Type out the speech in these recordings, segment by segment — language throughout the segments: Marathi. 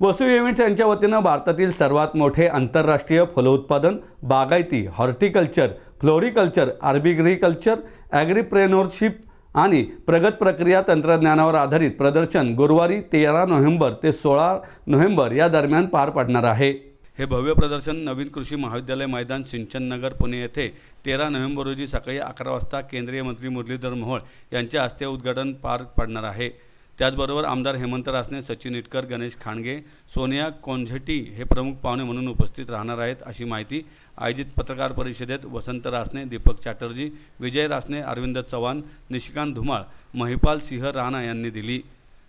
वसू इव्हेंट्स यांच्या वतीनं भारतातील सर्वात मोठे आंतरराष्ट्रीय फलोत्पादन बागायती हॉर्टिकल्चर फ्लोरिकल्चर आर्बिग्रिकल्चर ॲग्रीप्रेनोरशिप आणि प्रगत प्रक्रिया तंत्रज्ञानावर आधारित प्रदर्शन गुरुवारी तेरा नोव्हेंबर ते सोळा नोव्हेंबर या दरम्यान पार पडणार आहे. हे भव्य प्रदर्शन नवीन कृषी महाविद्यालय मैदान सिंचन नगर पुणे येथे तेरा नोव्हेंबर रोजी सकाळी अकरा वाजता केंद्रीय मंत्री मुरलीधर मोहोळ यांच्या हस्ते उद्घाटन पार पडणार आहे. त्याचबरोबर आमदार हेमंत रासने सचिन इटकर गणेश खांडगे सोनिया कोंझटी हे प्रमुख पाहुणे म्हणून उपस्थित राहणार आहेत अशी माहिती आयोजित पत्रकार परिषदेत वसंत रासने दीपक चॅटर्जी विजय रासने अरविंद चव्हाण निशिकांत धुमाळ महिपाल सिंह राणा यांनी दिली.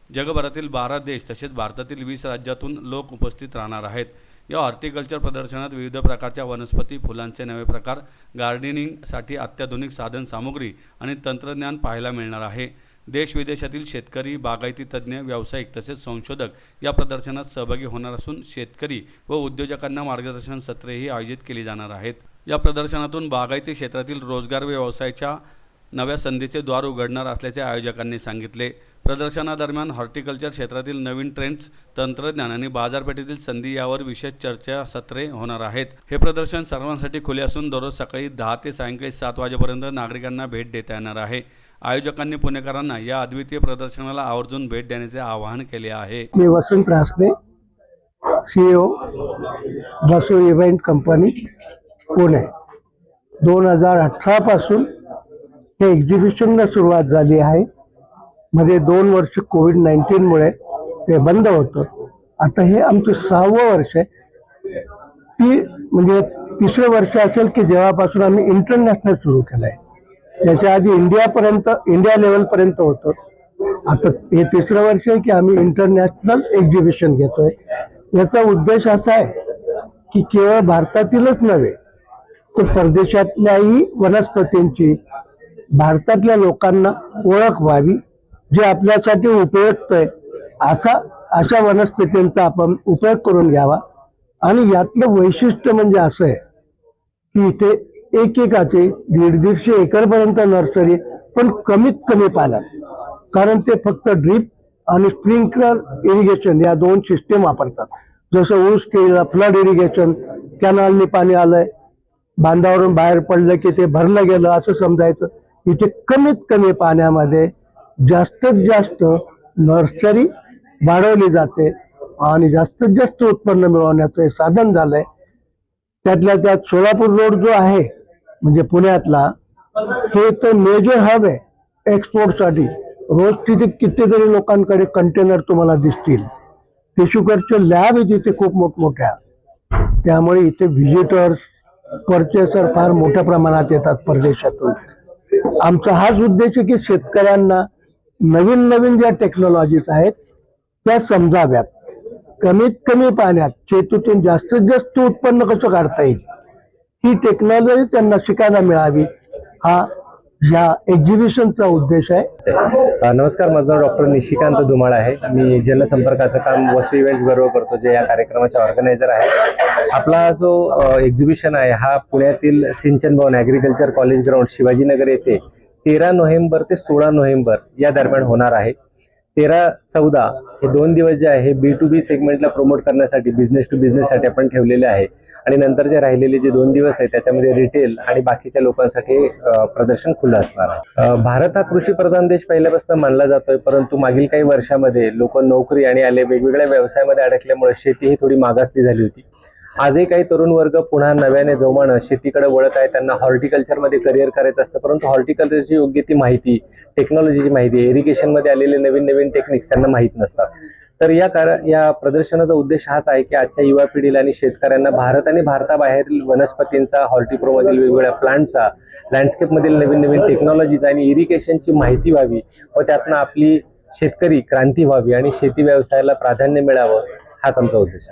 जगभरातील बारा देश तसेच भारतातील वीस राज्यातून लोक उपस्थित राहणार आहेत. या हॉर्टिकल्चर प्रदर्शनात विविध प्रकारच्या वनस्पती फुलांचे नवे प्रकार गार्डनिंगसाठी अत्याधुनिक साधन सामुग्री आणि तंत्रज्ञान पाहायला मिळणार आहे. देश विदेशातील शेतकरी बागायती तज्ज्ञ व्यावसायिक तसेच संशोधक या प्रदर्शनात सहभागी होणार असून शेतकरी व उद्योजकांना मार्गदर्शन सत्रेही आयोजित केली जाणार आहेत. या प्रदर्शनातून बागायती क्षेत्रातील रोजगार व्यवसायाच्या नव्या संधीचे द्वार उघडणार असल्याचे आयोजकांनी सांगितले. प्रदर्शनादरम्यान हॉर्टिकल्चर क्षेत्रातील नवीन ट्रेंड्स तंत्रज्ञान आणि बाजारपेठेतील संधी यावर विशेष चर्चा सत्रे होणार आहेत. हे प्रदर्शन सर्वांसाठी खुले असून दररोज सकाळी दहा ते सायंकाळी सात वाजेपर्यंत नागरिकांना भेट देता येणार आहे. आयोजकांनी पुणेकरांना या अद्वितीय प्रदर्शनाला आवर्जून भेट देण्याचे आवाहन केले आहे. मी वसंत रासने सीईओ बसो इव्हेंट कंपनी पुणे. दोन हजार अठरापासून हे एक्झिबिशनला सुरुवात झाली आहे. मध्ये दोन वर्ष कोविड नाईन्टीनमुळे ते बंद होतं. आता हे आमचं सहावं वर्ष आहे. ती म्हणजे तिसरं वर्ष असेल की जेव्हापासून आम्ही इंटरनॅशनल सुरू केलं आहे त्याच्या आधी इंडियापर्यंत इंडिया लेवलपर्यंत होतं. आता हे तिसरं वर्ष आहे की आम्ही इंटरनॅशनल एक्झिबिशन घेतोय. याचा उद्देश असा आहे की केवळ भारतातीलच नव्हे तर परदेशातल्याही वनस्पतींची भारतातल्या लोकांना ओळख व्हावी जे आपल्यासाठी उपयुक्त आहे असा अशा वनस्पतींचा आपण उपयोग करून घ्यावा. आणि यातलं वैशिष्ट्य म्हणजे असं आहे की इथे एकेकाचे दीड दीडशे एकरपर्यंत नर्सरी पण कमीत कमी पाण्यात. कारण ते फक्त ड्रीप आणि स्प्रिंकलर इरिगेशन या दोन सिस्टीम वापरतात. जसं ऊस केला फ्लड इरिगेशन कॅनलनी पाणी आलंय बांधावरून बाहेर पडलं की ते भरलं गेलं असं समजायचं. इथे कमीत कमी पाण्यामध्ये जास्तीत जास्त नर्सरी वाढवली जाते आणि जास्तीत जास्त उत्पन्न मिळवण्याचं हे साधन झालंय. त्यातल्या त्यात सोलापूर रोड जो आहे म्हणजे पुण्यातला ते तर मेजर हब आहे एक्सपोर्टसाठी रोज तिथे कितीतरी लोकांकडे कंटेनर तुम्हाला दिसतील. टिश्यूकरचे लॅब आहे तिथे खूप मोठमोठ्या त्यामुळे इथे व्हिजिटर्स परचेसर फार मोठ्या प्रमाणात येतात परदेशातून. आमचा हाच उद्देश आहे की शेतकऱ्यांना नवीन नवीन ज्या टेक्नॉलॉजीज आहेत त्या समजाव्यात. कमीत कमी पाण्यात शेतीतून जास्तीत जास्त उत्पन्न कसं काढता येईल? ही टेक्नॉलॉजी त्यांना शिकायला मिळावी. हा या एक्झिबिशनचा उद्देश आहे. नमस्कार माझं नाव डॉक्टर निशिकांत धुमाळ आहे. मी जनसंपर्काचं काम वसू इव्हेंट्स बरोबर करतो जे या कार्यक्रमाचे ऑर्गनायझर आहे. आपला जो एक्झिबिशन आहे हा पुण्यातील Sinchan Bhavan agriculture college ground Shivajinagar येथे तेरा नोव्हेंबर ते सोळा नोव्हेंबर या दरम्यान होणार आहे. तेरा चौदा हे दोन दिवस जे आहे बी टू बी सेगमेंटला प्रमोट करण्यासाठी बिझनेस टू बिझनेससाठी आपण ठेवलेले आहे. आणि नंतर जे राहिलेले जे दोन दिवस आहे त्याच्यामध्ये रिटेल आणि बाकीच्या लोकांसाठी प्रदर्शन खुलं असणार आहे. भारत हा कृषी प्रधान देश पहिल्यापासून मानला जातोय परंतु मागील काही वर्षामध्ये लोक नोकरी आणि आले वेगवेगळ्या व्यवसायामध्ये अडकल्यामुळे शेती ही थोडी मागासली झाली होती. आजही काही तरुण वर्ग पुन्हा नव्याने जोमानं शेतीकडे वळत आहे. त्यांना हॉर्टिकल्चरमध्ये करिअर करायचं असतं. परंतु हॉर्टिकल्चरची योग्य ती माहिती टेक्नॉलॉजीची माहिती इरिगेशनमध्ये आलेले नवीन नवीन टेक्निक्स त्यांना माहीत नसतात. तर या कार या प्रदर्शनाचा उद्देश हाच आहे की आजच्या युवा पिढीला आणि शेतकऱ्यांना भारत आणि भारताबाहेरील वनस्पतींचा हॉर्टिप्रोमधील वेगवेगळ्या प्लांटचा लँडस्केपमधील नवीन नवीन टेक्नॉलॉजीज आणि इरिगेशनची माहिती व्हावी व त्यातनं आपली शेतकरी क्रांती व्हावी आणि शेती व्यवसायाला प्राधान्य मिळावं हाच आमचा उद्देश आहे.